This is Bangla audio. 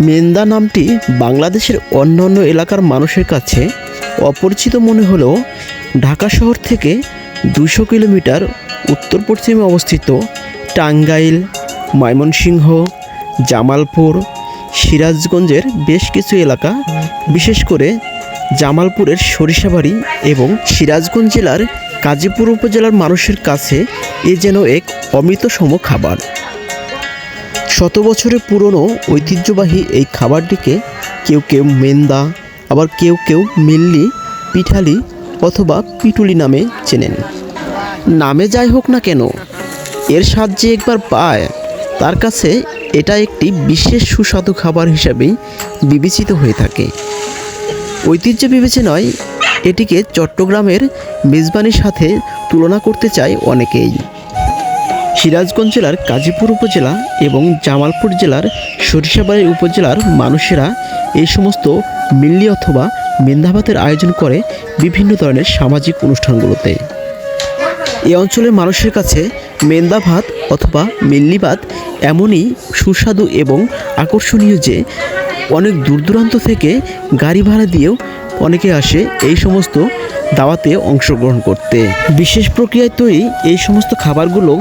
মেন্দা নামটি বাংলাদেশের অন্যান্য এলাকার মানুষের কাছে অপরিচিত মনে হলেও ঢাকা শহর থেকে দুশো কিলোমিটার উত্তর পশ্চিমে অবস্থিত টাঙ্গাইল, ময়মনসিংহ, জামালপুর, সিরাজগঞ্জের বেশ কিছু এলাকা, বিশেষ করে জামালপুরের সরিষাবাড়ি এবং সিরাজগঞ্জ জেলার কাজীপুর উপজেলার মানুষের কাছে এ যেন এক অমৃতসম খাবার। শত বছরের পুরনো ঐতিহ্যবাহী এই খাবারটিকে কেউ কেউ মেন্দা, আবার কেউ কেউ মিল্লি, পিঠালি অথবা পিটুলি নামে চেনেন। নামে যাই হোক না কেন, এর স্বাদ যে একবার পায়, তার কাছে এটা একটি বিশেষ সুস্বাদু খাবার হিসাবেই বিবেচিত হয়ে থাকে। ঐতিহ্য বিবেচনায় এটিকে চট্টগ্রামের মেজবানির সাথে তুলনা করতে চায় অনেকেই। সিরাজগঞ্জ জেলার কাজীপুর উপজেলা এবং জামালপুর জেলার সরিষাবাড়ি উপজেলার মানুষেরা এই সমস্ত মিল্লি অথবা মেন্দাভাতের আয়োজন করে বিভিন্ন ধরনের সামাজিক অনুষ্ঠানগুলোতে। এই অঞ্চলের মানুষের কাছে মেন্দা ভাত অথবা মিল্লি ভাত এমনই সুস্বাদু এবং আকর্ষণীয় যে অনেক দূর দূরান্ত থেকে গাড়ি ভাড়া দিয়েও অনেকে আসে এই সমস্ত দাওয়াতে অংশগ্রহণ করতে। বিশেষ প্রক্রিয়ায় তৈরি এই সমস্ত খাবারগুলো